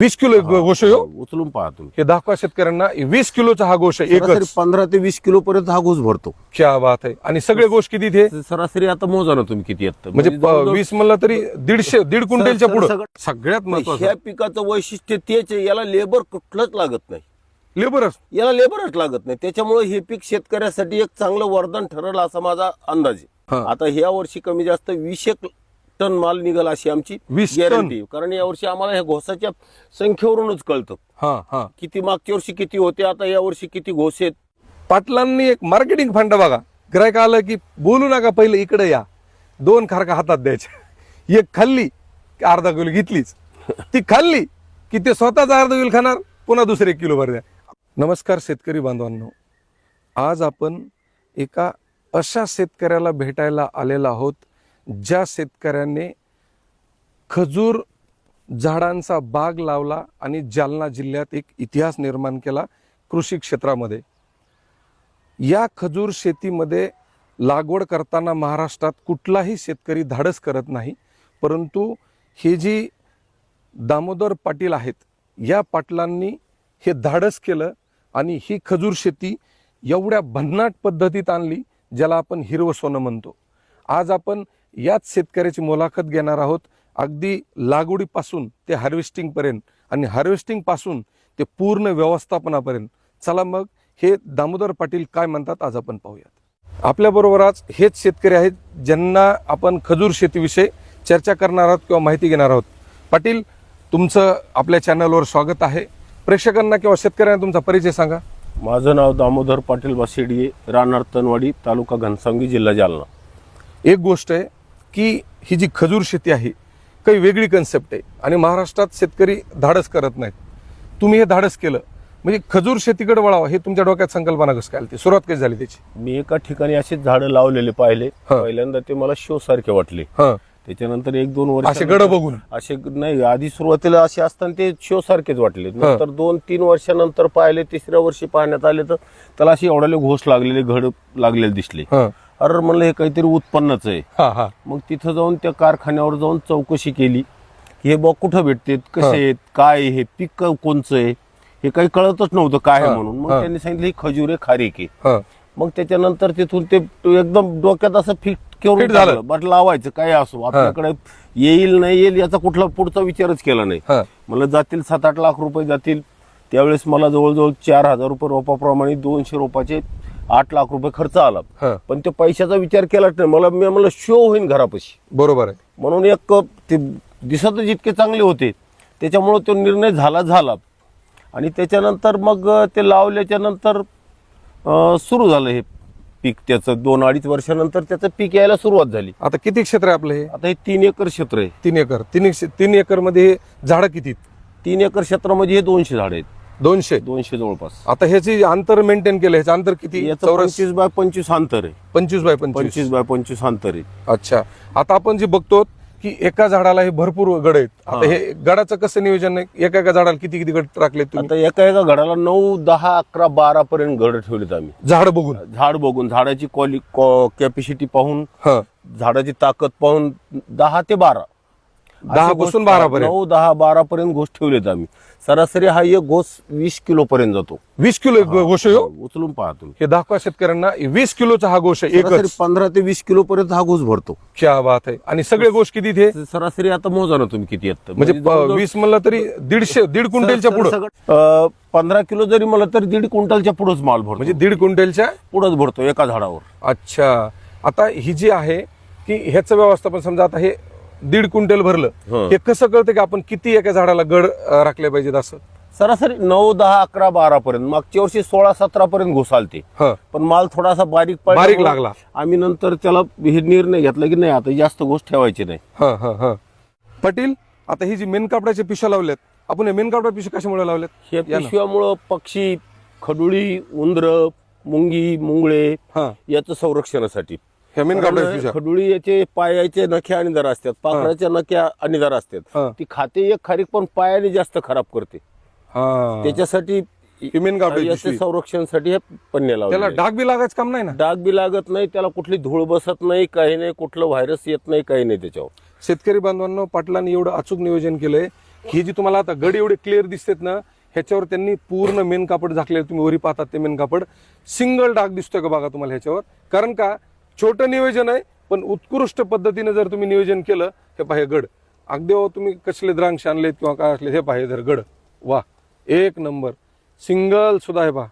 वीस किलो एक गोश हो. उचलून पहा तुम्ही. हे दाखवा शेतकऱ्यांना विस किलोचा हा गोश एकच. पंधरा ते वीस किलो पर्यंत हा घोस भरतो. क्या बात आहे. आणि सगळे गोश किती इथे? सरासरी आता मोजा ना तुम्ही किती येतं म्हणजे प- वीस म्हणलं तरी दीडशे दीड क्विंटलच्या पुढे. सगळं- सगळ्यात महत्वाचं ह्या पिकाचं वैशिष्ट्य तेच आहे याला लेबर कुठलंच लागत नाही. लेबरच. याला लेबरच लागत नाही. त्याच्यामुळे हे पीक शेतकऱ्यासाठी एक चांगलं वरदान ठरल असा माझा अंदाज. आहे. आता ह्या वर्षी कमी जास्त वीस एक टन माल निघाल अशी आमची 20 टन? गॅरंटी कारण या वर्षी आम्हाला ह्या घोसाच्या संख्येवरूनच कळतं. हा हा. किती मागच्या वर्षी किती होते आता या वर्षी किती घोस आहेत? पाटलांनी एक मार्केटिंग फंड बघा. गिरायक आलं की बोलू नका पहिलं इकडे या. दोन खारका हातात द्यायच्या एक खाल्ली की अर्धा किलो घेतलीच. ती खाल्ली की ते स्वतःच अर्धा किलो खाणार पुन्हा दुसरे किलो भर द्या. नमस्कार शेतकरी बांधवांनो. आज आपण एका अशा शेतकऱ्याला भेटायला आलेलो आहोत ज्या शेतकऱ्यांनी खजूर झाडांचा बाग लावला आणि जालना जिल्ह्यात एक इतिहास निर्माण केला कृषी क्षेत्रामध्ये या खजूर शेतीमध्ये लागवड करताना महाराष्ट्रात कुठलाही शेतकरी धाडस करत नाही परंतु हे जी दामोदर पाटील आहेत या पाटलांनी हे धाडस केलं आणि ही खजूर शेती एवढ्या भन्नाट पद्धतीत आणली ज्याला आपण हिरवं सोनं म्हणतो. आज आपण याच शेतकऱ्याची मुलाखत घेणार आहोत. अगदी लागवडीपासून ते हार्वेस्टिंगपर्यंत आणि हार्वेस्टिंगपासून ते पूर्ण व्यवस्थापनापर्यंत. चला मग हे दामोदर पाटील काय म्हणतात आज आपण पाहूयात. आपल्याबरोबर आज हेच शेतकरी आहेत ज्यांना आपण खजूर शेतीविषयी चर्चा करणार आहोत किंवा माहिती घेणार आहोत. पाटील तुमचं आपल्या चॅनलवर स्वागत आहे. प्रेक्षकांना किंवा शेतकऱ्यांना तुमचा परिचय सांगा. माझं नाव दामोदर पाटील बासेडिये राहणार तनवाडी तालुका घनसावंगी जिल्हा जालना. एक गोष्ट आहे की ही जी खजूर शेती आहे काही वेगळी कन्सेप्ट आहे. आणि महाराष्ट्रात शेतकरी धाडस करत नाहीत. तुम्ही हे धाडस केलं म्हणजे खजूर शेतीकडे वळावं हे तुमच्या डोक्यात संकल्पना कसं काय सुरुवात कशी झाली त्याची? मी एका ठिकाणी असेच झाडं लावलेले पाहिले. पहिल्यांदा ते मला शो सारखे वाटले. हा. त्याच्यानंतर एक दोन वर्ष असे गड बघून. असे नाही आधी सुरुवातीला असे असताना ते शो सारखेच वाटले नंतर दोन तीन वर्षानंतर पाहिले तिसऱ्या वर्षी पाहण्यात आले तर त्याला असे एवढ्याले घोष लागलेले घड लागलेले दिसले. अरे म्हणलं हे काहीतरी उत्पन्नच आहे. हा हा. मग तिथं जाऊन त्या कारखान्यावर जाऊन चौकशी केली. की हे बॉ कुठं भेटते कसे. आहेत काय आहे, हे पीक क- कोणचं आहे हे काही कळतच नव्हतं काय आहे म्हणून. मग. त्यांनी सांगितलं ही खजूर आहे खारीक आहे हा. मग त्याच्यानंतर तिथून ते एकदम डोक्यात असं फिट करून Fit झालं. टाकलं. बरं लावायचं काय असो. आपल्याकडे येईल नाही येईल याचा कुठला पुढचा विचारच केला नाही. हा. मला जातील सात आठ लाख रुपये जातील. त्यावेळेस मला जवळजवळ चार हजार रुपये रोपाप्रमाणे दोनशे रोपाचे आठ लाख रुपये खर्च आला. हा. पण ते पैशाचा विचार केलाच नाही. मला मी मला शो होईन घरापाशी. बरोबर आहे. म्हणून एक ते दिसतच इतके चांगले होते त्याच्यामुळं तो निर्णय झाला झाला. आणि त्याच्यानंतर मग ते लावल्याच्या नंतर सुरू झालं हे पीक. त्याचं दोन अडीच वर्षानंतर त्याचं पीक यायला सुरुवात झाली. आता किती क्षेत्र आहे आपलं हे? आता हे तीन एकर क्षेत्र आहे. तीन एकर. तीन तीन एकरमध्ये झाडं किती तीन एकर क्षेत्रामध्ये हे दोनशे झाड आहेत. दोनशे? दोनशे जवळपास. आता ह्याची अंतर मेंटेन केलं ह्याचं अंतर किती? याचं चौरस पंचवीस बाय पंचवीस अंतर आहे. पंचवीस बाय पंचवीस. पंचवीस बाय पंचवीस अंतर आहे. अच्छा. आता आपण जे बघतो की एका झाडाला हे भरपूर गड आहेत. आता हा. हे गडाचं कसं नियोजन आहे? एका एका झाडाला किती किती गड राखले तुम्ही? आता एका एका घडाला नऊ दहा अकरा बारा पर्यंत घड ठेवलेत आम्ही. झाड बघून? झाड बघून झाडाची क्वालि कॅपॅसिटी पाहून हा. झाडाची ताकद पाहून दहा ते बारा. दहा पासून गोष्ट- बारा पर्यंत. नऊ दहा बारा पर्यंत घोष ठेवलेत आम्ही. सरासरी हा एक घोष वीस किलो पर्यंत जातो. वीस किलो एक आहे हो. उचलून पहा तुम्ही. हे दाखवा शेतकऱ्यांना वीस किलोचा हा गोश आहे एकच पंधरा ते वीस किलो पर्यंत हा घोष भरतो. क्या बात आहे. आणि सगळे गोष्ट किती इथे? सरासरी आता मोजा ना तुम्ही किती येतं म्हणजे प- वीस म्हणलं तरी दीडशे दीड क्विंटलच्या पुढं. पंधरा किलो जरी मला तर दीड क्विंटलच्या पुढेच माल भरतो. म्हणजे दीड क्विंटलच्या? पुढंच भरतो एका झाडावर. अच्छा. आता ही जी आहे की ह्याचं व्यवस्थापन समजा आता हे दीड क्विंटल भरलं हं. कसं कळतं की आपण किती एका झाडाला गड राखले पाहिजेत असं? सरासरी नऊ दहा अकरा बारा पर्यंत. मागच्या वर्षी सोळा सतरा पर्यंत घुसालते पण माल थोडासा बारीक बारीक लागला. आम्ही नंतर त्याला हे निर्णय घेतला की नाही आता जास्त गोष्ट ठेवायची नाही. पाटील आता ही जी मेन कापडाच्या पिशव्या लावल्यात आपण हे मेन कापडा पिशव्या कशामुळे लावल्यात? हे या. पिशव्यामुळं पक्षी खडुळी उंदर मुंगी मुंगळे हा. याचं संरक्षणासाठी. कापडाच्या खडुळी याचे पायाचे नखे आणि दर असतात पाखराच्या नख्या आणि दर. असतात. ती खाते एक खारीक पण पायाने जास्त खराब करते. हा. त्याच्यासाठी ही मेन कापडाची याच्या पिशवी संरक्षणासाठी हे पन्ने त्याला डाग बी लागायचं काम नाही ना? डाग बी लागत नाही त्याला कुठली धूळ बसत नाही काही नाही कुठलं व्हायरस येत नाही काही नाही त्याच्यावर. शेतकरी बांधवांनो पाटलांनी एवढं अचूक नियोजन केलंय. ही जी तुम्हाला आता गड एवढे क्लिअर दिसतात ना ह्याच्यावर त्यांनी पूर्ण मेन कापड झाकले तुम्ही वरी पाहतात ते मेन कापड. सिंगल डाग दिसतोय का बघा तुम्हाला ह्याच्यावर? कारण का? छोटं नियोजन आहे पण उत्कृष्ट पद्धतीने जर तुम्ही नियोजन केलं हे पाहे गड. अगदी हो तुम्ही कसले द्रांक्ष आणलेत किंवा काय असले हे पाहे जर गड. वा एक नंबर. सिंगल सुद्धा हे पहा.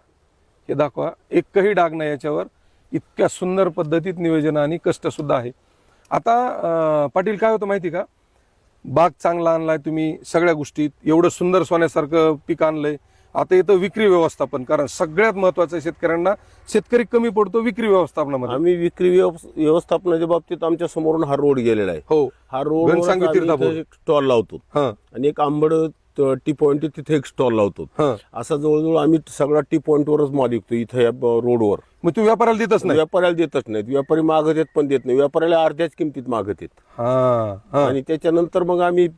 हे दाखवा एकही डाग नाही याच्यावर. इतक्या सुंदर पद्धतीत नियोजन आणि कष्टसुद्धा आहे. आता पाटील काय होतं माहिती का? बाग चांगला आणलाय तुम्ही सगळ्या गोष्टीत. एवढं सुंदर सोन्यासारखं पीक आणलंय. आता येतं विक्री व्यवस्थापन कारण सगळ्यात महत्वाचं आहे शेतकऱ्यांना शेतकरी कमी पडतो विक्री व्यवस्थापनामध्ये. आम्ही विक्री व्यव- व्यवस्थापनाच्या बाबतीत आमच्या समोरून हा रोड गेलेला आहे. हो. हा रोड. स्टॉल लावतो. आणि एक आंबड टी पॉइंट तिथे एक स्टॉल लावतो. हा. असा जवळजवळ आम्ही सगळा टी पॉइंट वरच माल विकतो इथं या रोडवर. मग तू व्यापाराला देतच नाही? व्यापाऱ्याला देतच नाहीत. व्यापारी मागत येत पण देत नाही. व्यापाऱ्याला अर्ध्याच किमतीत मागत येत आणि त्याच्यानंतर मग आम्ही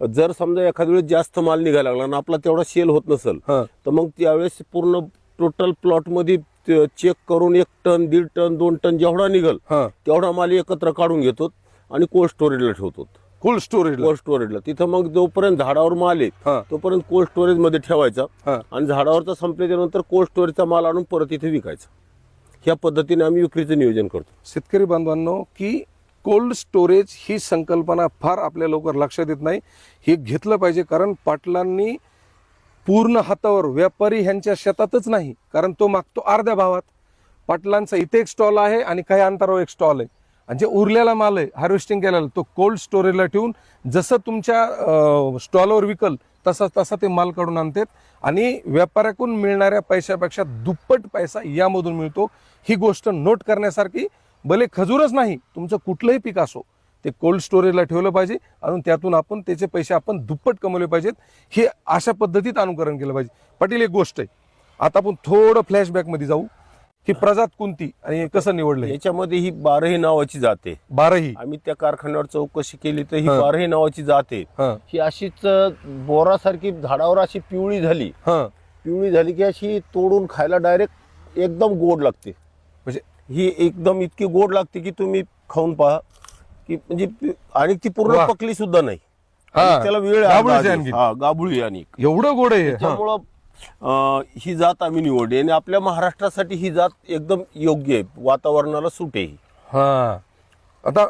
जर समजा एखाद्या वेळेस जास्त माल निघायला लागला आणि आपला तेवढा सेल होत नसेल हा. तर मग त्यावेळेस पूर्ण टोटल प्लॉटमध्ये चेक करून एक टन दीड टन दोन टन जेवढा निघल हा. तेवढा माल एकत्र काढून घेतो आणि कोल्ड स्टोरेजला ठेवतो कोल्ड स्टोरेज कोल्ड स्टोरेजला तिथं मग जोपर्यंत झाडावर माल आहे हा. तोपर्यंत कोल्ड स्टोरेजमध्ये ठेवायचा हा. आणि झाडावरचा संपल्याच्या नंतर कोल्ड स्टोरेजचा माल आणून परत इथे विकायचा. ह्या पद्धतीने आम्ही विक्रीचं नियोजन करतो. शेतकरी बांधवांनो की कोल्ड स्टोरेज ही संकल्पना फार आपल्या लवकर लक्षात येत नाही. हे घेतलं पाहिजे कारण पाटलांनी पूर्ण हातावर व्यापारी ह्यांच्या शेतातच नाही कारण तो मागतो अर्ध्या भावात. पाटलांचा इथे एक स्टॉल आहे आणि काही अंतरावर एक स्टॉल आहे. आणि जे उरलेला माल आहे हार्वेस्टिंग केलेला तो कोल्ड स्टोरेजला ठेवून जसं तुमच्या स्टॉलवर विकल तसा तसा ते माल काढून आणतात. आणि व्यापाऱ्याकडून मिळणाऱ्या पैशापेक्षा दुप्पट पैसा यामधून मिळतो. ही गोष्ट नोट करण्यासारखी भले खजूरच नाही तुमचं कुठलंही पीक असो ते कोल्ड स्टोरेजला ठेवलं पाहिजे आणि त्यातून आपण त्याचे पैसे आपण दुप्पट कमवले पाहिजेत. हे अशा पद्धतीत अनुकरण केलं पाहिजे. पाटील एक गोष्ट आहे. आता आपण थोडं फ्लॅशबॅकमध्ये जाऊ. ही प्रजात कोणती आणि कसं निवडलं? याच्यामध्ये ही बारही नावाची जाते बाराही? आम्ही त्या कारखान्यावर चौकशी केली तर ही. बारही नावाची जाते हा. अशीच बोरासारखी झाडावर अशी पिवळी झाली. पिवळी झाली की अशी तोडून खायला डायरेक्ट एकदम गोड लागते. ही एकदम इतकी गोड लागते की तुम्ही खाऊन पहा की म्हणजे आणि ती पूर्ण. पकली सुद्धा नाही. आणि त्याला वेळ गाभूळीच आहे. आणखी. हा गाबुळी आणि एवढं गोड आहे हे. त्यामुळं अं, ही जात आम्ही निवडली आणि आपल्या महाराष्ट्रासाठी ही जात एकदम योग्य आहे वातावरणाला सूट आहे ही. हा आता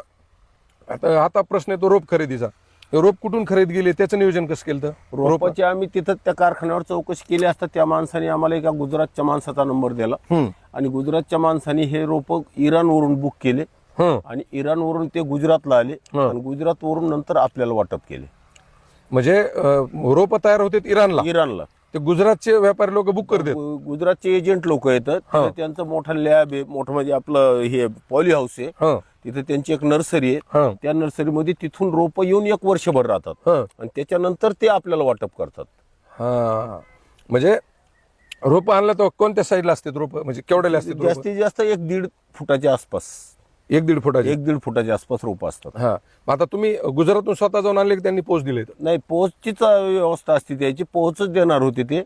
आता आता प्रश्न येतो रोप खरेदीचा रोप कुठून खरेदी गेले त्याचं नियोजन कसं केलं तर रोप रोपाची आम्ही तिथं त्या कारखान्यावर चौकशी केली असता त्या माणसाने आम्हाला एका गुजरातच्या माणसाचा नंबर दिला. आणि गुजरातच्या माणसाने हे रोप इराणवरून बुक केले. आणि इराणवरून ते गुजरातला आले. आणि गुजरातवरून नंतर आपल्याला वाटप केले. म्हणजे रोप तयार होते इराणला. इराणला. ते गुजरातचे व्यापारी लोक बुक करतात. गुजरातचे एजंट लोक येतात. त्यांचं मोठा लॅब आहे मोठं म्हणजे आपलं हे पॉली हाऊस आहे. तिथे त्यांची एक नर्सरी आहे. हं, त्या नर्सरीमध्ये तिथून रोप येऊन एक वर्षभर राहतात. हं. आणि त्याच्यानंतर ते आपल्याला वाटप करतात. हा. म्हणजे रोप आणलं तर कोणत्या साईडला असतात रोप? म्हणजे केवढ्याला असतात रोपं? जास्तीत जास्त एक दीड फुटाच्या आसपास. एक दीड फुटाचे. एक दीड फुटाच्या आसपास रोप असतात. हा. मग आता तुम्ही गुजरातून स्वतः जाऊन आणले की त्यांनी पोच दिले नाही पोहोचचीच व्यवस्था असते त्याची. पोहोचच देणार होते ते.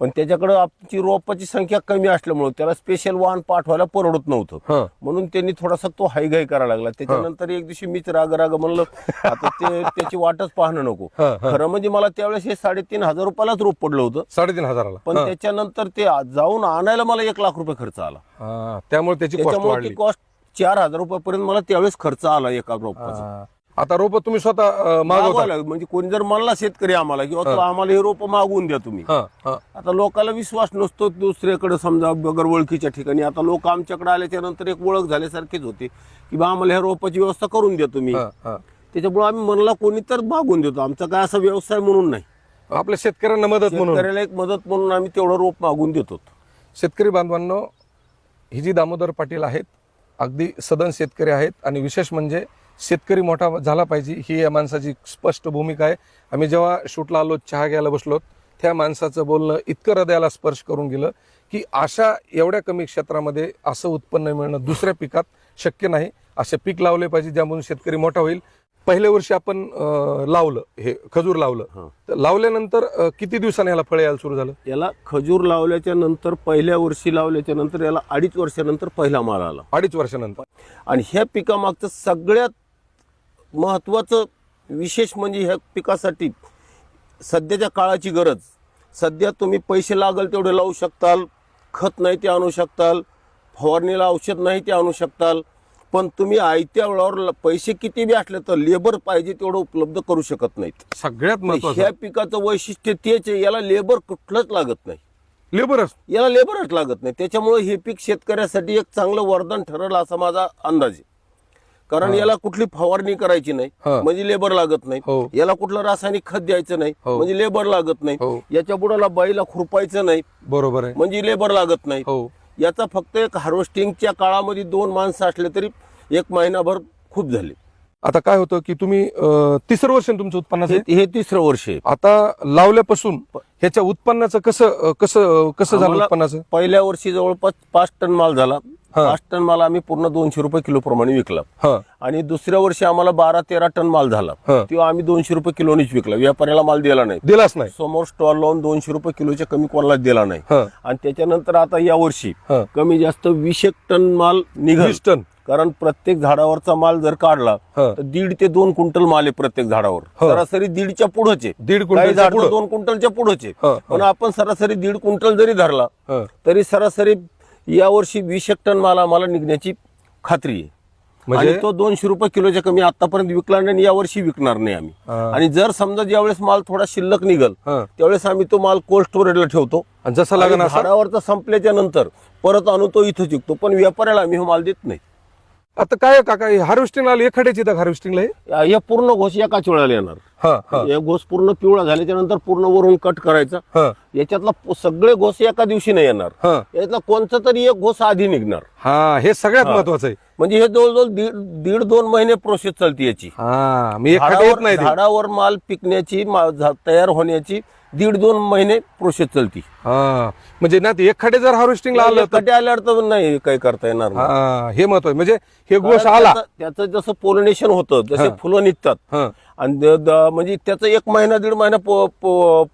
पण त्याच्याकडे आमची रोपाची संख्या कमी असल्यामुळे त्याला स्पेशल वाहन पाठवायला परवडत नव्हतं. हा. म्हणून त्यांनी थोडासा तो हायगाय करायला लागला. त्याच्यानंतर एक दिवशी मीच राग राग म्हणलं आता ते त्याची वाटच पाहणं नको. खरं म्हणजे मला त्यावेळेस हे साडेतीन हजार रुपयालाच रोप पडलं होतं. साडेतीन हजाराला. पण. त्याच्यानंतर ते जाऊन आणायला मला एक लाख रुपये खर्च आला. हा, त्यामुळे त्याची कॉस्ट चार हजार रुपयापर्यंत मला त्यावेळेस खर्च आला एका रोपाचा. हा. आता रोप तुम्ही स्वतः अं, मागवता? मागवायला म्हणजे कोणी जर म्हणला शेतकरी आम्हाला किंवा तो आम्हाला हे रोप मागवून द्या तुम्ही. हा, हा. आता लोकांना विश्वास नसतो दुसऱ्याकडे समजा बगर ओळखीच्या ठिकाणी. आता लोक आमच्याकडे आल्याच्यानंतर एक ओळख झाल्यासारखेच होते की बा आम्हाला ह्या रोपाची व्यवस्था करून द्या तुम्ही. हा, हा. त्याच्यामुळे आम्ही म्हणला कोणी तर मागून देतो. आमचा काय असा व्यवसाय म्हणून नाही. आपल्या शेतकऱ्यांना मदत म्हणून. शेतकऱ्याला एक मदत म्हणून आम्ही तेवढं रोप मागून देतो. शेतकरी बांधवांनो ही जी दामोदर पाटील आहेत. अगदी सदन शेतकरी आहेत आणि विशेष म्हणजे शेतकरी मोठा झाला पाहिजे ही या माणसाची स्पष्ट भूमिका आहे. आम्ही जेव्हा शूटला आलो चहा घ्यायला बसलो त्या माणसाचं बोलणं इतकं हृदयाला स्पर्श करून गेलं की अशा एवढ्या कमी क्षेत्रामध्ये असं उत्पन्न मिळणं दुसऱ्या पिकात शक्य नाही. असे पीक लावले पाहिजे ज्यामधून शेतकरी मोठा होईल. पहिल्या वर्षी आपण अं, लावलं हे खजूर लावलं. तर लावल्यानंतर अं, किती दिवसाने याला फळे यायला सुरू झालं? याला खजूर लावल्याच्या नंतर पहिल्या वर्षी लावल्याच्या नंतर याला अडीच वर्षानंतर पहिला माल आला. अडीच वर्षानंतर. आणि ह्या पिकामागचं सगळ्यात महत्वाचं विशेष म्हणजे ह्या पिकासाठी सध्याच्या काळाची गरज. सध्या तुम्ही पैसे लागल तेवढे लावू शकताल खत नाही ते आणू शकताल फवारणीला औषध नाही ते आणू शकताल. पण तुम्ही आयत्या वेळावर पैसे किती बी असले तर लेबर पाहिजे तेवढं उपलब्ध करू शकत नाहीत. सगळ्यात ह्या पिकाचं वैशिष्ट्य तेच आहे याला लेबर कुठलंच लागत नाही. लेबरच. याला लेबरच लागत नाही. त्याच्यामुळे हे पीक शेतकऱ्यासाठी एक चांगलं वरदान ठरेल असा माझा अंदाज आहे. कारण याला कुठली फवारणी करायची नाही हा. म्हणजे लेबर लागत हो. नाही याला कुठलं रासायनिक खत द्यायचं नाही हो. म्हणजे लेबर लागत नाही. हो. याच्या बुडाला बाईला खुरपायचं नाही. बरोबर आहे. म्हणजे लेबर लागत नाही. हो. याचा फक्त एक हार्वेस्टिंगच्या काळामध्ये दोन माणसं असले तरी एक महिनाभर खूप झाले. आता काय होतं की तुम्ही अं, तिसरं वर्ष आहे तुमचं उत्पन्नाचं? हे हे तिसरं वर्ष आहे. आता लावल्यापासून ह्याच्या उत्पन्नाचं कसं कसं कसं झालं आम्हाला उत्पन्नाचं? पहिल्या वर्षी जवळपास पाच टन माल झाला. हा. पाच टन माल आम्ही पूर्ण दोनशे रुपये किलो प्रमाणे विकला. हा. आणि दुसऱ्या वर्षी आम्हाला बारा तेरा टन माल झाला. हा. तो आम्ही दोनशे रुपये किलोनीच विकला. व्यापाऱ्याला माल दिला नाही. दिलाच नाही. समोर स्टॉल लावून दोनशे रुपये किलोच्या कमी कोणालाच दिला नाही. हा. आणि त्याच्यानंतर आता या वर्षी हा. कमी जास्त वीस एक टन माल निघाल. वीस टन. कारण प्रत्येक झाडावरचा माल जर काढला हा. तर दीड ते दोन क्विंटल माल आहे प्रत्येक झाडावर हा. सरासरी दीडच्या पुढंच आहे दीड काही क्विंटलच्या झाड पुढं. दोन क्विंटलच्या पुढंच आहे हा. पण आपण सरासरी दीड क्विंटल जरी धरला हा. तरी सरासरी यावर्षी वीस एक टन माल आम्हाला निघण्याची खात्री आहे म्हणजे- आणि तो दोनशे रुपये किलोच्या कमी आतापर्यंत विकला नाही आणि यावर्षी विकणार नाही आम्ही हा. आणि जर समजा ज्यावेळेस माल थोडा शिल्लक निघल हा. त्यावेळेस आम्ही तो माल कोल्ड स्टोरेजला ठेवतो आणि जसं लागेल आणि असं झाडावरचा संपल्याच्या नंतर परत आणून तो इथं विकतो पण व्यापाऱ्याला आम्ही हा माल देत नाही आता काय काका हार्वेस्टिंग आलं एखाद्याची येतं हार्वेस्टिंगला हे या- पूर्ण घोस एकाच वेळेला येणार. हा हा. या घोस पूर्ण पिवळा झाल्याच्यानंतर पूर्ण वरून कट करायचा. हा. याच्यातला प- सगळे घोस एका दिवशी नाही येणार. हा. यातला कोणता तरी एक घोस आधी निघणार. हा हे सगळ्यात महत्वाचं आहे. म्हणजे हे जवळजवळ दीड दीड दोन महिने प्रोसेस चालते याची. हा मी एखाद्या येत झाडावर नाही ते. झाडावर माल पिकण्याची मा- झा- तयार होण्याची दीड दोन महिने प्रोसेस चालती. हा म्हणजे ना ते एखादे जर हार्वेस्टिंगला आलं तर कटे आल्यावर तर नाही काही करता येणार नाही. हा हे महत्वाचं म्हणजे हे गोष कारण आला. त्याचं- त्याचं जसं पोलिनेशन होतं जसे. फुलं निघतात. हा. आणि द- द- म्हणजे त्याचा एक महिना दीड महिना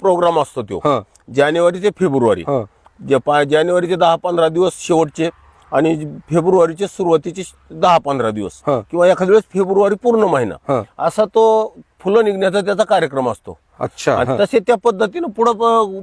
प्रोग्राम असतो तो. जानेवारी ते फेब्रुवारी. हा. जे पा जानेवारीचे दहा पंधरा दिवस शेवटचे आणि फेब्रुवारीचे सुरुवातीचे दहा पंधरा दिवस. हा. किंवा एखाद्या वेळेस फेब्रुवारी पूर्ण महिना. असा तो फुलं निघण्याचा त्याचा कार्यक्रम असतो. अच्छा आणि. तसे त्या पद्धतीनं पुढं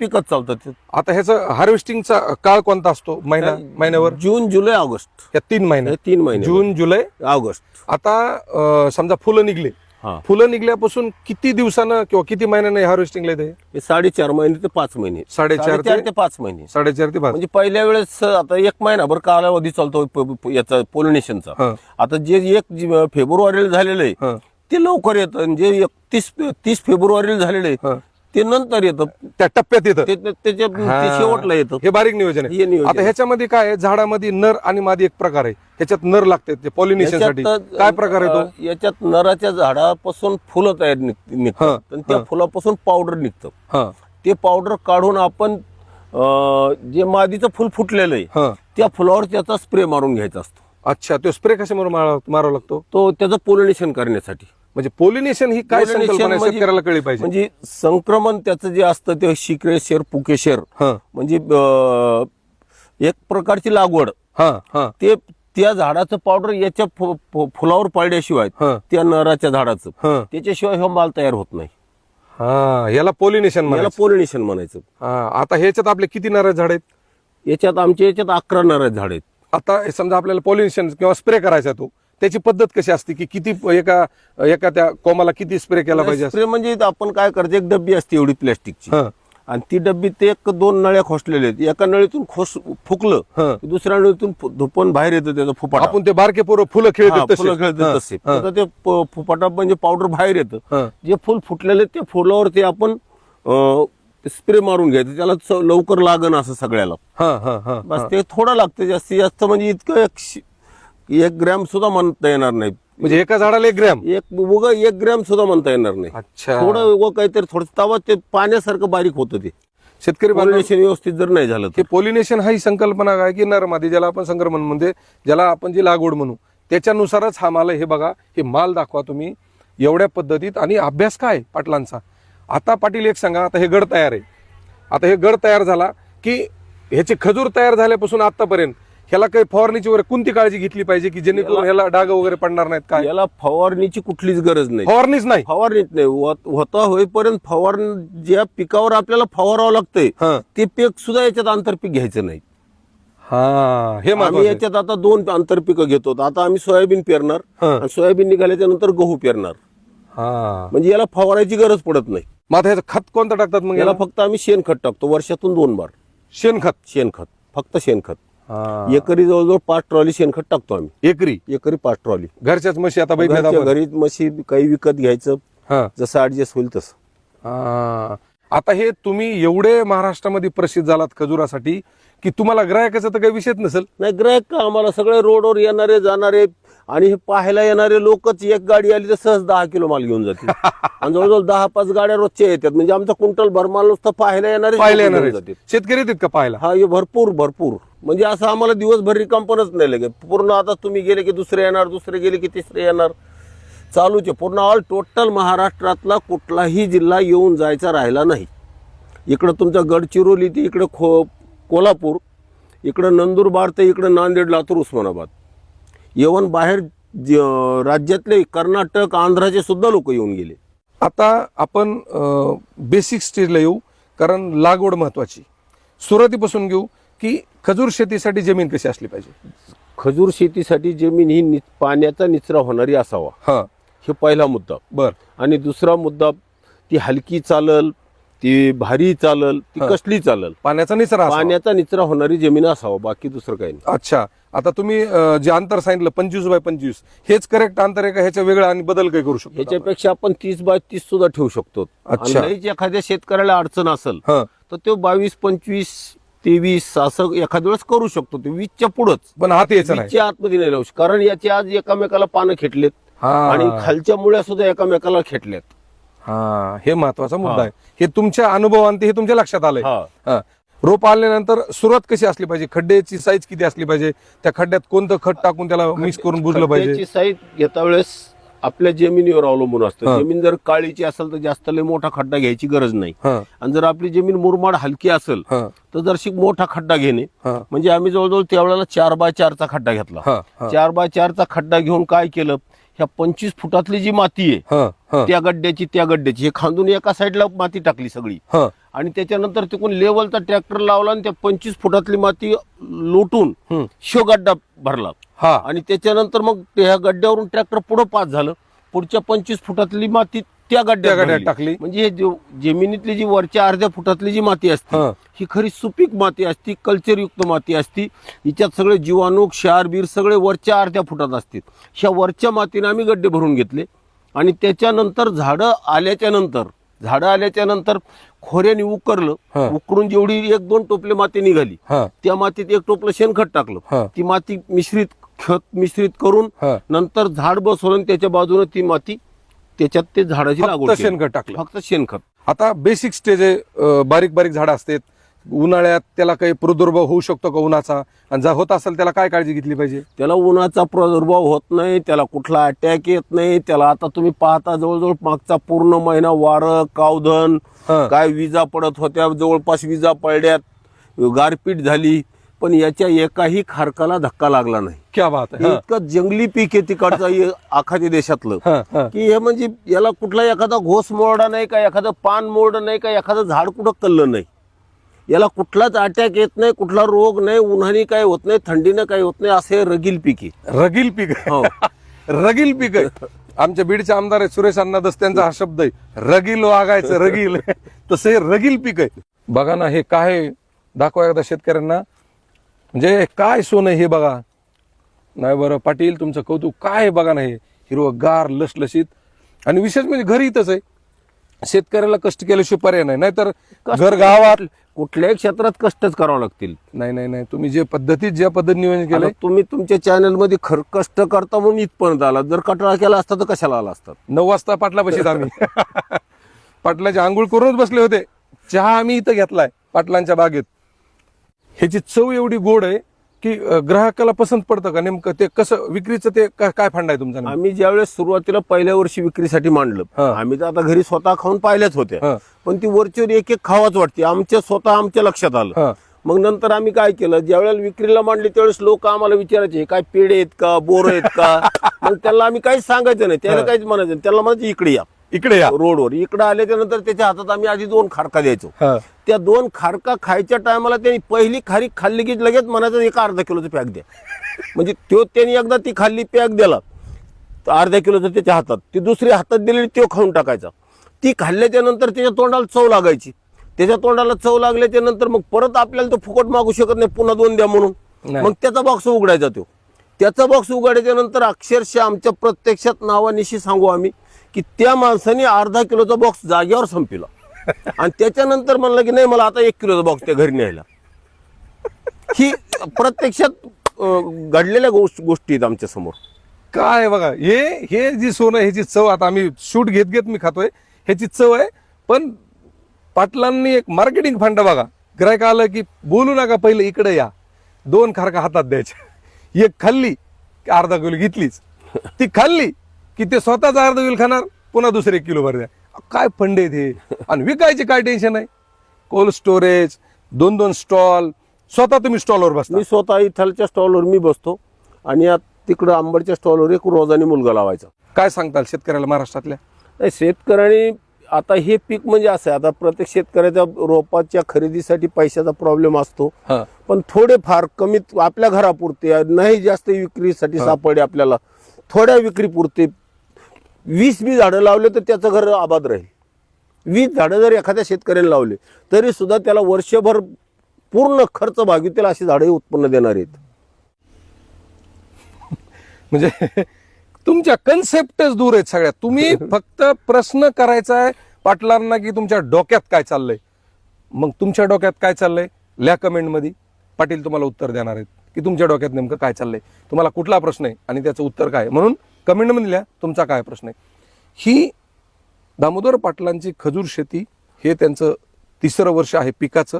पिकत चालतं ते. आता ह्याचं हार्वेस्टिंगचा काळ कोणता असतो? महिना महिन्यावर? जून जुलै ऑगस्ट. या तीन महिने. हे तीन महिने. जून जुलै ऑगस्ट. आता अं, समजा फुलं निघले. हा. फुलं निघल्यापासून किती दिवसानं किंवा किती महिन्यानं हार्वेस्टिंगला येते? हे साडेचार महिने ते पाच महिने. साडेचार ते- ते पाच महिने. साडेचार ते पाच. म्हणजे पहिल्या वेळेस आता एक महिनाभर कालावधी चालतो प- प- याचा पोलिनेशनचा हा. आता जे एक जी- फेब्रुवारीला झालेलं आहे हा. ते लवकर येतं. आणि जे एकतीस तीस फेब्रुवारीला झालेलं. आहे. ते नंतर येतं. त्या टप्प्यात येतं. ते ते- त्याच्या ते. शेवटला येतं. हे बारीक नियोजन हे आहे. नियोजन आता आहे. ह्याच्यामध्ये काय आहे? झाडामध्ये नर आणि मादी एक प्रकार आहे. ह्याच्यात नर लागते ते पॉलिनेशनसाठी याच्यात, काय प्रकार आहे अ, तो याच्यात नराच्या झाडापासून फुलं तयार निघ- हा, निघतात आणि त्या. फुलापासून पावडर निघतं. हा. ते पावडर काढून आपण अ, जे मादीचं फुल फुटलेलं आहे हा. त्या फुलावर त्याचा स्प्रे मारून घ्यायचा असतो. अच्छा. तो स्प्रे कशामुळे मारा- मारावा लागतो? तो त्याचं पोलिनेशन करण्यासाठी. म्हणजे पोलिनेशन ही काय Pollination संकल्पना? म्हणजे- शेतकऱ्याला कळली पाहिजे. म्हणजे संक्रमण त्याचं जे असतं ते शिक्रेशेर पुकेशेर हा. म्हणजे अ, एक प्रकारची लागवड. हा हा. ते त्या झाडाचं पावडर याच्या फु- फु- फुलावर पडल्याशिवाय हा. त्या नराच्या झाडाचं. हा. त्याच्याशिवाय हा माल तयार होत नाही. हा याला पॉलिनेशन याला पोलिनेशन म्हणायचं. हा आता ह्याच्यात आपले किती नारळ झाड आहेत? याच्यात आमच्या याच्यात अकरा नर झाड आहेत. आता समजा आपल्याला पॉलिनेशन किंवा स्प्रे करायचा तो. त्याची पद्धत कशी असते की किती एका एका त्या कोमाला किती स्प्रे केला पाहिजे? स्प्रे म्हणजे आपण काय करतो एक डब्बी असते एवढी प्लॅस्टिकची आणि ती डब्बी ते एक दोन नळ्या खोसलेल्या आहेत. एका नळीतून खोस फुकलं दुसऱ्या नळीतून धुपण बाहेर येतं त्याचं फुपाटा आपण ते बारके पोरं फुलं खेळतात तसे. फुलं खेळतात तसे. ते फुपाटा म्हणजे पावडर बाहेर येतं. जे फुल फुटलेले त्या फुलावर ते आपण स्प्रे मारून घ्यायचं. त्याला लवकर लागन असं सगळ्याला. बस. ते थोडं लागतं जास्तीत जास्त. म्हणजे इतकं एक ग्रॅम सुद्धा म्हणता येणार नाही. म्हणजे एका झाडाला एक ग्रॅम? एक उग एक ग्रॅम सुद्धा म्हणता येणार नाही. अच्छा. थोडं उगं काहीतरी थोडं तवा ते पाण्यासारखं बारीक होतं ते. शेतकरी बांधव Pollination व्यवस्थित जर नाही झालं तर हे पोलिनेशन हा ही संकल्पना काय की नरमादी ज्याला आपण संक्रमण म्हणजे ज्याला आपण जी लागवड म्हणू त्याच्यानुसारच हा माल आहे. हे बघा हे माल दाखवा तुम्ही एवढ्या पद्धतीत. आणि अभ्यास काय पाटलांचा? आता पाटील एक सांगा आता हे गड तयार आहे. आता हे गड तयार झाला की ह्याचे खजूर तयार झाल्यापासून आतापर्यंत ह्याला काही फवारणीची वगैरे कोणती काळजी घेतली पाहिजे की जेणेकरून ह्याला डाग वगैरे पडणार नाहीत काय? याला फवारणीची कुठलीच गरज नाही. फवारणीच नाही. फवारणीत नाही. होत- होता होईपर्यंत फवारणी ज्या पिकावर आपल्याला फवारावं लागतंय हा. ते पीक सुद्धा याच्यात आंतरपीक घ्यायचं नाही. हा हे आम्ही महत्वाचं आहे. याच्यात आता दोन आंतरपिकं घेतो. आता आम्ही सोयाबीन पेरणार हा. आणि सोयाबीन निघाल्याच्या नंतर गहू पेरणार. हा. म्हणजे याला फवारायची गरज पडत नाही. मग आता ह्याचं खत कोणतं टाकतात मग याला याला? फक्त आम्ही शेणखत टाकतो वर्षातून दोन बार. शेणखत. शेणखत. फक्त शेणखत. एकरी जवळजवळ पाच ट्रॉली शेणखत टाकतो आम्ही. एकरी? एकरी पाच ट्रॉली. घरच्याच म्हशी आता बघितल्यात घरच्या आपण? घरी म्हशी काही विकत घ्यायचं हा. जसं ऍडजस्ट होईल तसं. आता हे तुम्ही एवढे महाराष्ट्रामध्ये प्रसिद्ध झालात खजुरासाठी की तुम्हाला ग्राहकाचा तर काही विषयच नसेल. नाही ग्राहक का आम्हाला सगळे रोडवर येणारे जाणारे आणि हे पाहायला येणारे लोकच एक गाडी आली तर सहज दहा किलो माल घेऊन जाते आणि जवळजवळ दहा पाच गाड्या रोजच्या येतात. म्हणजे आमचा क्विंटल भरमाल नुसतं पाहायला येणारे पाहायला येणार. घेऊन आहेत. जातात शेतकरी येतात का पाहायला. हा हे भरपूर भरपूर. म्हणजे असं आम्हाला दिवसभर रिकामपणच नाही लगे. पूर्ण आता तुम्ही गेले की दुसरे येणार दुसरे गेले की तिसरे येणार. चालूच आहे पूर्ण ऑल टोटल महाराष्ट्रातला कुठलाही जिल्हा येऊन जायचा राहिला नाही. इकडं तुमचं गडचिरोली ते इकडं खो कोल्हापूर इकडं नंदुरबार ते इकडं नांदेड लातूर उस्मानाबाद. येऊन बाहेर राज्यातले कर्नाटक आंध्राचे सुद्धा लोक येऊन गेले. आता आपण बेसिक स्टेजला येऊ कारण लागवड महत्वाची. सुरुवातीपासून घेऊ की खजूर शेतीसाठी जमीन कशी असली पाहिजे? खजूर शेतीसाठी जमीन ही नि- पाण्याचा निचरा होणारी असावा. हा. हे पहिला मुद्दा. बर. आणि दुसरा मुद्दा ती हलकी चालल ती भारी चालल ती. कसली चालल? पाण्याचा निचरा. पाण्याचा निचरा होणारी जमीन असावा बाकी दुसरं काही नाही. अच्छा. आता तुम्ही अं, जे अंतर सांगितलं पंचवीस बाय पंचवीस हेच करेक्ट अंतर आहे का ह्याच्या वेगळं आणि बदल काही करू शकतो आपण? ह्याच्यापेक्षा आपण तीस बाय तीस सुद्धा ठेवू शकतो अच्छा. लईच एखाद्या शेतकऱ्याला अडचण असेल हा तर तो बावीस पंचवीस तेवीस असं एखाद्या वेळेस करू शकतो ते वीसच्या पुढंच पण हात यायचा नाही वीसच्या आतमध्ये नाही लावू शकत. कारण याचे आज एकामेकाला पानं खेटलेत हा. आणि खालच्या मुळ्या सुद्धा एकामेकाला खेटल्यात हा हे महत्त्वाचा मुद्दा हा. आहे हे तुमच्या अनुभवांती हे तुमच्या लक्षात आलंय हा. हा. रोप आल्यानंतर सुरुवात कशी असली पाहिजे? खड्ड्याची साईज किती असली पाहिजे? त्या खड्ड्यात कोणतं खत टाकून त्याला मिक्स करून बुजलं पाहिजे? साईज घेता वेळेस आपल्या जमिनीवर अवलंबून. असतं. जमीन जर काळीची असेल तर जास्त लय मोठा खड्डा घ्यायची गरज नाही. आणि जर आपली जमीन मुरमाड हलकी असेल तर जरशी मोठा खड्डा घेणे. म्हणजे आम्ही जवळजवळ त्यावेळेला चार बाय चारचा खड्डा घेतला. चार बाय चारचा खड्डा घेऊन काय केलं? ह्या पंचवीस फुटातली जी माती आहे त्या गड्ड्याची त्या गड्ड्याची. हे खांदून एका साईडला माती टाकली सगळी. आणि त्याच्यानंतर तिकडून लेवलचा ट्रॅक्टर लावला आणि त्या पंचवीस फुटातली माती लोटून. शो गड्डा भरला. हा. आणि त्याच्यानंतर मग ह्या गड्ड्यावरून ट्रॅक्टर पुढे पास झालं. पुढच्या पंचवीस फुटातली माती त्या त्या गड्ड्यात. टाकली. म्हणजे हे जो जमिनीतली जी वरच्या अर्ध्या फुटातली जी माती असते हा. ही खरी सुपीक माती असती कल्चरयुक्त माती असती हिच्यात सगळे जीवाणू क्षार बीर सगळे वरच्या अर्ध्या फुटात असतील ह्या वरच्या मातीने आम्ही गड्डे भरून घेतले आणि त्याच्यानंतर झाडं आल्याच्यानंतर झाडं आल्याच्यानंतर खोऱ्याने हा. उकरलं उकरून जेवढी एक दोन टोपले माती निघाली हा त्या मातीत एक टोपलं शेणखत हा. टाकलं ती माती मिश्रित खत मिश्रित करून हा. नंतर झाड बसवलं आणि त्याच्या बाजूने ती माती त्याच्यात ते झाडाची लागवड फक्त केली. शेणखत टाकलं. फक्त शेणखत. आता बेसिक स्टेज आहे अं, बारीक बारीक झाडं असतात. उन्हाळ्यात त्याला काही प्रादुर्भाव होऊ शकतो का उन्हाचा? आणि जर होत असेल त्याला काय काळजी घेतली पाहिजे? त्याला उन्हाचा प्रादुर्भाव होत नाही त्याला कुठला अटॅक येत नाही. त्याला आता तुम्ही पाहता जवळजवळ मागचा पूर्ण महिना वारं कावधन हा. काय विजा पडत होत्या जवळपास विजा पडल्यात. गारपीट झाली. पण याच्या एकाही खारकाला धक्का लागला नाही क्या बात आहे. इतकं जंगली पीक आहे तिकडचं आखाती देशातलं. की हे म्हणजे याला कुठला एखादा घोस मोरडा नाही का एखादं पान मोरडं नाही का एखादं झाड कुठं कल्लं नाही याला कुठलाच अटॅक येत नाही कुठला रोग नाही उन्हाने काय होत नाही थंडीनं काय होत नाही असे रगील पीक आहे रगील पीक आहे. हो. रगील पीक आहे आमच्या बीडचे आमदार आहेत सुरेश अण्णा दस्त्यांचा हा शब्द आहे रगील वागायचं रगील तसं हे रगील पीक आहे बघा ना हे काय आहे? दाखवा एकदा शेतकऱ्यांना म्हणजे काय सोनं हे बघा? नाही बरं पाटील तुमचं कौतुक काय बघा ना हे? हिरवं गार लसलशीत. आणि विशेष म्हणजे घरी इथंच आहे. शेतकऱ्याला कष्ट केल्याशिवाय पर्याय नाही. नाहीतर घर गावात कुठल्याही क्षेत्रात कष्टच करावं लागतील. नाही नाही नाही. तुम्ही जे पद्धतीत ज्या पद्धती नियोजन केलंय आता तुम्ही तुमच्या चॅनलमध्ये खर कष्ट करता म्हणून इथपर्यंत आला जर कटाळा केला असता तर कशाला आला असतात नऊ वाजता पाटला बशीत आम्ही. पाटलाची आंघोळ करूनच बसले होते. चहा आम्ही इथं घेतलाय पाटलांच्या बागेत. ह्याची चव एवढी गोड आहे की ग्राहकाला पसंत पडतं का नेमकं ते कसं विक्रीचं ते का- काय फंड आहे तुमचा नेमका? आम्ही ज्यावेळेस सुरुवातीला पहिल्या वर्षी विक्रीसाठी मांडलं हा. आम्ही तर आता घरी स्वतः खाऊन पाहिल्याच हा. होत्या पण ती वरचीवर एक एक खावाच वाटते आमच्या स्वतः आमच्या लक्षात हा. आलं मग नंतर आम्ही काय केलं ज्या वेळेला विक्रीला मांडली त्यावेळेस लोक आम्हाला विचारायचे "हे काय पेढे आहेत का बोर आहेत का मग त्याला आम्ही काहीच सांगायचं नाही त्याला काहीच म्हणायचं नाही. त्याला म्हणायचं इकडे या इकडे या. रोडवर. इकडे आल्याच्यानंतर त्याच्या हातात आम्ही आधी दोन खारका द्यायचो. हा. त्या दोन खारका खायच्या टायमाला त्यांनी पहिली खारी खाल्ली की लगेच म्हणायचं एका अर्धा किलोचं पॅक द्या. म्हणजे तो त्यांनी एकदा ती खाल्ली पॅक दिला. तर अर्ध्या किलोचं त्याच्या हातात ती दुसरी हातात दिलेली तो खाऊन टाकायचा. ती खाल्ल्याच्या नंतर त्याच्या तोंडाला चव लागायची. त्याच्या तोंडाला चव लागल्याच्या नंतर मग परत आपल्याला तो फुकट मागू शकत नाही पुन्हा दोन द्या म्हणून. नाही. मग त्याचा बॉक्स उघडायचा तो त्याचा बॉक्स उघडायच्या नंतर अक्षरशः आमच्या प्रत्यक्षात नावानिशी सांगू आम्ही. की त्या माणसाने अर्धा किलोचा बॉक्स जागेवर संपला आणि त्याच्यानंतर म्हणलं की नाही मला आता एक किलोचा बॉक्स त्या घरी न्यायला. ही प्रत्यक्षात अं, घडलेल्या गोष्ट- गोष्टी आहेत आमच्यासमोर. काय आहे बघा हे हे जी सोनं ह्याची चव आता आम्ही शूट घेत घेत मी खातोय ह्याची चव आहे पण पाटलांनी एक मार्केटिंग फंड बघा. ग्राहक आलं की बोलू नका पहिलं इकडे या. दोन खारका हातात द्यायच्या एक खाल्ली की अर्धा किलो घेतलीच. ती खाल्ली की ते स्वतःच अर्धा किलो खाणार पुन्हा दुसरे किलो भर द्या. काय फंड आहेत हे? आणि विकायचे काय टेन्शन आहे कोल्ड स्टोरेज दोन दोन स्टॉल स्वतः तुम्ही स्टॉलवर बसता. मी स्वतः इथलच्या स्टॉलवर मी बसतो. आणि आत तिकडं आंबडच्या स्टॉलवर एक रोजाने मुलगा लावायचा. काय सांगताल शेतकऱ्याला महाराष्ट्रातल्या? नाही शेतकऱ्यांनी आता हे पीक म्हणजे असं आहे. आता प्रत्येक शेतकऱ्याच्या रोपाच्या खरेदीसाठी पैशाचा प्रॉब्लेम असतो. पण थोडेफार कमीत आपल्या घरापुरते नाही जास्त विक्रीसाठी सापडे आपल्याला. थोड्या विक्रीपुरते वीस बी झाडं लावले तर त्याचं घर आबाद राहील. वीस झाडं जर एखाद्या शेतकऱ्याने लावले तरी सुद्धा त्याला वर्षभर पूर्ण खर्च भागवितील अशी झाडं उत्पन्न देणार आहेत. म्हणजे तुमच्या कन्सेप्टच दूर आहेत सगळ्या. तुम्ही फक्त प्रश्न करायचा आहे पाटलांना की तुमच्या डोक्यात काय चाललंय. मग तुमच्या डोक्यात काय चाललंय? लिहा कमेंटमध्ये पाटील तुम्हाला उत्तर देणार आहेत. की तुमच्या डोक्यात नेमकं काय चाललंय? तुम्हाला कुठला प्रश्न आहे आणि त्याचं उत्तर काय आहे? म्हणून कमेंटमध्ये लिहा तुमचा काय प्रश्न आहे. ही दामोदर पाटलांची खजूर शेती हे त्यांचं तिसरं वर्ष आहे पिकाचं.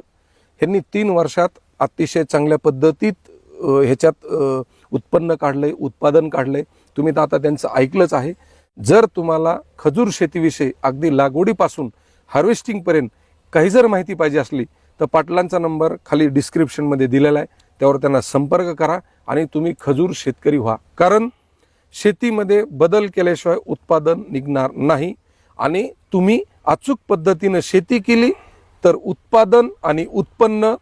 ह्यांनी तीन वर्षात अतिशय चांगल्या पद्धतीत ह्याच्यात उत्पन्न उत्पन्न काढलंय उत्पादन काढलंय. तुम्ही तर आता त्यांचं ऐकलंच आहे. जर तुम्हाला खजूर शेतीविषयी अगदी लागवडीपासून हार्वेस्टिंगपर्यंत काही जर माहिती पाहिजे असली तर पाटलांचा नंबर खाली डिस्क्रिप्शनमध्ये दिलेला आहे. त्यावर त्यांना संपर्क करा आणि तुम्ही खजूर शेतकरी व्हा. कारण शेतीमध्ये बदल केल्याशिवाय उत्पादन निघणार नाही. आणि तुम्ही अचूक पद्धतीनं शेती केली तर उत्पादन आणि उत्पन्न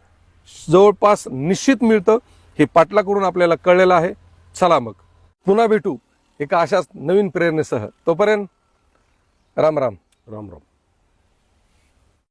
जवळपास निश्चित मिळतं हे पाटलाकडून आपल्याला कळलेलं आहे. चला मग पुन्हा भेटू एका अशाच नवीन प्रेरणेसह. तोपर्यंत राम राम. राम राम.